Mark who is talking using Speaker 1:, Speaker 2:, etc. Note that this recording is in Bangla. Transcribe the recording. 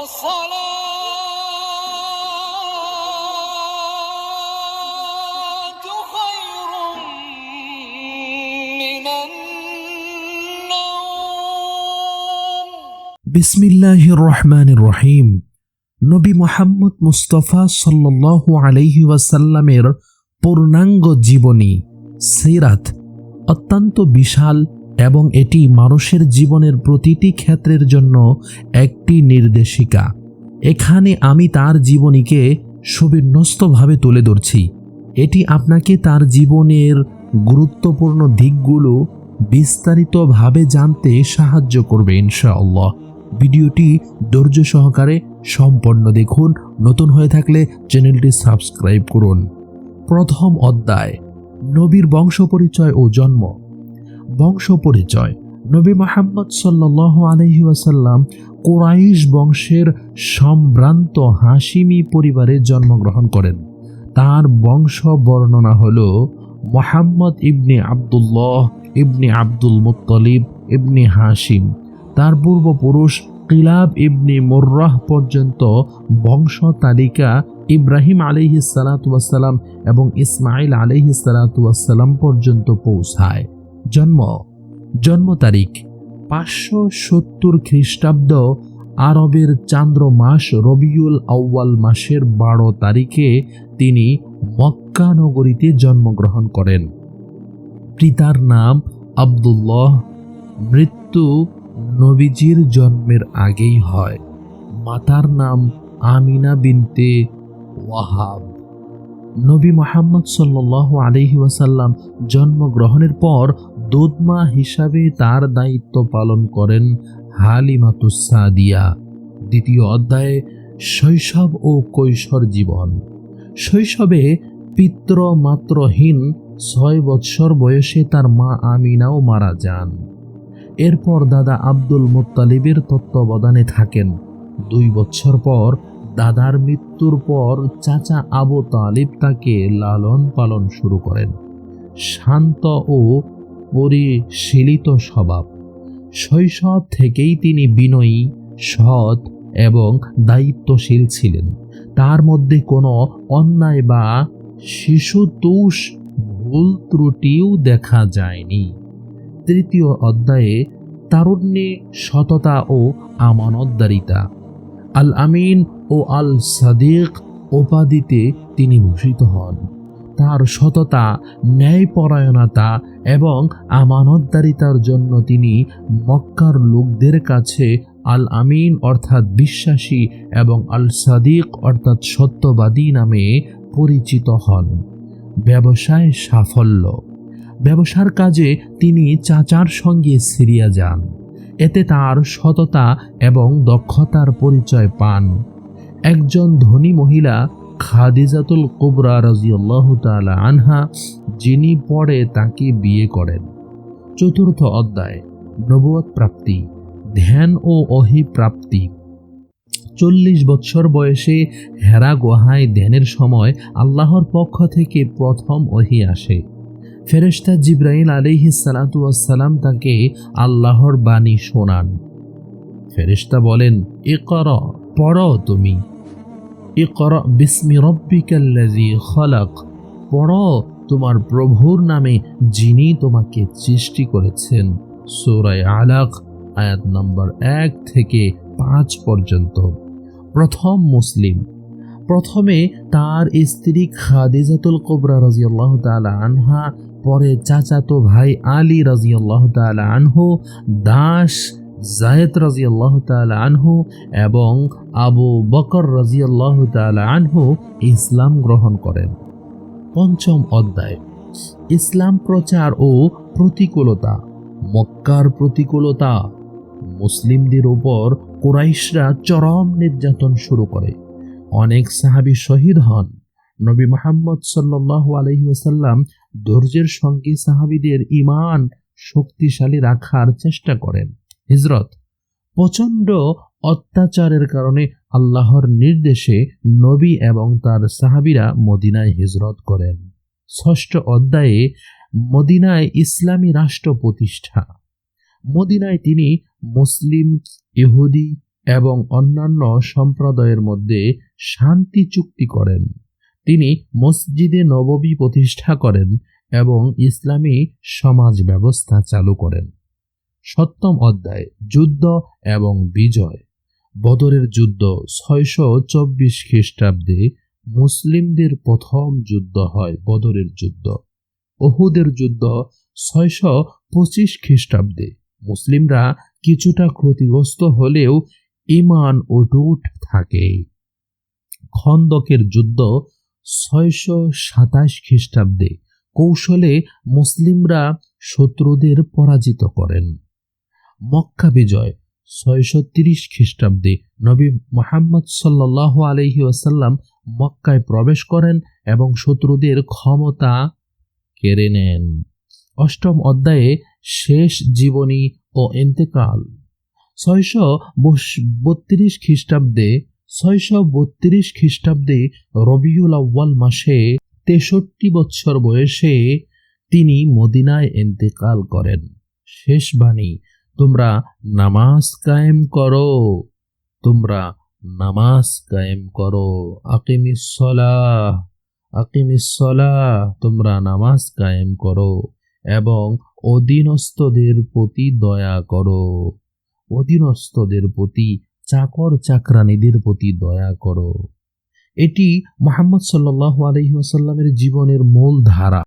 Speaker 1: الصلاة خير من النوم
Speaker 2: বিসমিল্লাহির রহমানির রহিম নবী মোহাম্মদ মুস্তফা সাল্লাল্লাহু আলাইহি ওয়াসাল্লামের পূর্ণাঙ্গ জীবনী সিরাত অত্যন্ত বিশাল এবং এটি মানুষের জীবনের প্রতিটি ক্ষেত্রের জন্য একটি নির্দেশিকা। এখানে আমি তার জীবনীকে সুবিন্যস্তভাবে তুলে ধরছি। এটি আপনাকে তার জীবনের গুরুত্বপূর্ণ দিকগুলো বিস্তারিতভাবে জানতে সাহায্য করবে ইনশাআল্লাহ। ভিডিওটি ধৈর্য সহকারে সম্পন্ন দেখুন। নতুন হয়ে থাকলে চ্যানেলটি সাবস্ক্রাইব করুন। প্রথম অধ্যায়, নবীর বংশ পরিচয় ও জন্ম। বংশ পরিচয় নবী মোহাম্মদ সাল্লাহ আলহি ওয়াসাল্লাম কোরাইশ বংশের সম্ভ্রান্ত হাসিমি পরিবারে জন্মগ্রহণ করেন। তার বংশ বর্ণনা হল মোহাম্মদ ইবনে আবদুল্লাহ, ইবনে আব্দুল মুত্তলিব, ইবনে হাসিম তার পূর্বপুরুষ কিলাব ইবনে মোর্রাহ পর্যন্ত বংশ তালিকা ইব্রাহিম আলিহি সালাতাম এবং ইসমাইল আলিহি সালাতাম পর্যন্ত পৌঁছায়। জন্ম। জন্ম তারিখ পাঁচশো সত্তর খ্রিস্টাব্দ আরবের চান্দ্র মাস রবিউল আউ্য়াল মাসের বারো তারিখে তিনি মক্কা নগরীতে জন্মগ্রহণ করেন। পিতার নাম আবদুল্লাহ। মৃত্যু নবীজির জন্মের আগেই হয়। মাতার নাম আমিনা বিনতে ওয়াহাব। নবী মোহাম্মদ সাল্লাহ আলহি ওয়াসাল্লাম জন্মগ্রহণের পর দুধমা হিসাবে তার দায়িত্ব পালন করেন হালিমাতুসাদিয়া দ্বিতীয় অধ্যায়ে শৈশব ও কৈশোর জীবন। শৈশবে পিত্র মাত্রহীন ছয় বৎসর বয়সে তার মা আমিনাও মারা যান। এরপর দাদা আব্দুল মুত্তালিবের তত্ত্বাবধানে থাকেন। দুই বছর পর দাদার মৃত্যুর পর চাচা আবু তালিব তাকে লালন পালন শুরু করেন। শান্ত ও পরিশীলিত স্বভাব। শৈশব থেকেই তিনি বিনয়ী, সৎ এবং দায়িত্বশীল ছিলেন। তার মধ্যে কোনো অন্যায় বা শিশুতোষ ভুল ত্রুটিও দেখা যায়নি। তৃতীয় অধ্যায়ে তারুণ্যে সততা ও আমানতদারিতা। আল আমিন ও আল সাদিক উপাধিতে তিনি ভূষিত হন। তার সততা, ন্যায়পরায়ণতা এবং আমানতদারিতার জন্য তিনি মক্কার লোকদের কাছে আল আমিন অর্থাৎ বিশ্বাসী এবং আল সাদিক অর্থাৎ সত্যবাদী নামে পরিচিত হন। ব্যবসায় সাফল্য। ব্যবসার কাজে তিনি চাচার সঙ্গে সিরিয়া যান। এতে তার সততা এবং দক্ষতার পরিচয় পান। একজন ধনী মহিলা খাদিজাতুল কুবরা রাজিউল্লাহ তালা আনহা, যিনি পরে তাকে বিয়ে করেন। চতুর্থ অধ্যায় নবুয়ত প্রাপ্তি, ধ্যান ও অহি প্রাপ্তি। চল্লিশ বৎসর বয়সে হেরা গুহায় ধ্যানের সময় আল্লাহর পক্ষ থেকে প্রথম ওহি আসে। ফেরেশতা জিব্রাইল আলিহি সালাতাম তাকে আল্লাহর বাণী শোনান। ফেরেশতা বলেন এ কর পড়ো তুমি। এ কর বিস্মি রব্বিকাল্লাজি খলাক। পড়ো, তোমার প্রভুর নামে যিনি তোমাকে সৃষ্টি করেছেন। সৌরায় আলাক, আয়াত নম্বর এক থেকে পাঁচ পর্যন্ত। প্রথম মুসলিম। প্রথমে তার স্ত্রী খাদিজাতুল কোবরা রাজিয়াল্লাহ তালা আনহা, পরে চাচাতো ভাই আলী রাজিয়াল্লাহ তালা আনহু, দাস জায়েদ রাজিয়াল্লাহ তালা আনহু এবং আবু বকর রাজিয়াল্লাহ তালা আনহু ইসলাম গ্রহণ করেন। পঞ্চম অধ্যায়, ইসলাম প্রচার ও প্রতিকূলতা। মক্কার প্রতিকূলতা, মুসলিমদের উপর কোরাইশরা চরম নির্যাতন শুরু করে। অনেক সাহাবী শহীদ হন। নবী মোহাম্মদ সাল্লাহ আলহি ওসাল্লাম ধৈর্যের সঙ্গে সাহাবিদের ইমান শক্তিশালী রাখার চেষ্টা করেন। হিজরত। প্রচণ্ড অত্যাচারের কারণে আল্লাহর নির্দেশে নবী এবং তার সাহাবিরা মদিনায় হিজরত করেন। ষষ্ঠ অধ্যায়ে মদিনায় ইসলামী রাষ্ট্র প্রতিষ্ঠা। মদিনায় তিনি মুসলিম, ইহুদি এবং অন্যান্য সম্প্রদায়ের মধ্যে শান্তি চুক্তি করেন। তিনি মসজিদে নববী প্রতিষ্ঠা করেন এবং ইসলামী সমাজ ব্যবস্থা চালু করেন। সপ্তম অধ্যায়, যুদ্ধ এবং বিজয়। বদরের যুদ্ধ ছয়শো চব্বিশ খ্রিস্টাব্দে মুসলিমদের প্রথম যুদ্ধ হয় বদরের যুদ্ধ। ওহুদের যুদ্ধ ছয়শো পঁচিশ খ্রিস্টাব্দে। মুসলিমরা কিছুটা ক্ষতিগ্রস্ত হলেও ইমান ও অটুট থাকে। খন্দকের যুদ্ধ ছয়শো সাতাশ খ্রিস্টাব্দে। কৌশলে মুসলিমরা শত্রুদের পরাজিত করেন। মক্কা বিজয় ছয়শো তিরিশ খ্রিস্টাব্দে নবী মোহাম্মদ সাল্লাহ আলহি ওয়াসাল্লাম মক্কায় প্রবেশ করেন এবং শত্রুদের ক্ষমতা কেড়ে নেন। অষ্টম অধ্যায়ে শেষ জীবনী ও ইন্তেকাল। ছয়শো বত্রিশ খ্রিস্টাব্দে ছয়শো বত্রিশ খ্রিস্টাব্দে রবিউল আউ্বাল মাসে তেষট্টি বছর বয়সে তিনি মদিনায় ইন্তেকাল করেন। শেষ বাণী তোমরা নামাজ কায়েম করো। তোমরা নামাজ কায়েম করো। আকিমিসলাহ আকিমিসলাহ তোমরা নামাজ কায়েম করো এবং অধীনস্থদের প্রতি দয়া করো। অধীনস্থদের প্রতি, চাকর চাকরানীদের প্রতি দয়া করো। এটি মোহাম্মদ সাল্লাহ আলহিহাসাল্লামের জীবনের মূল ধারা।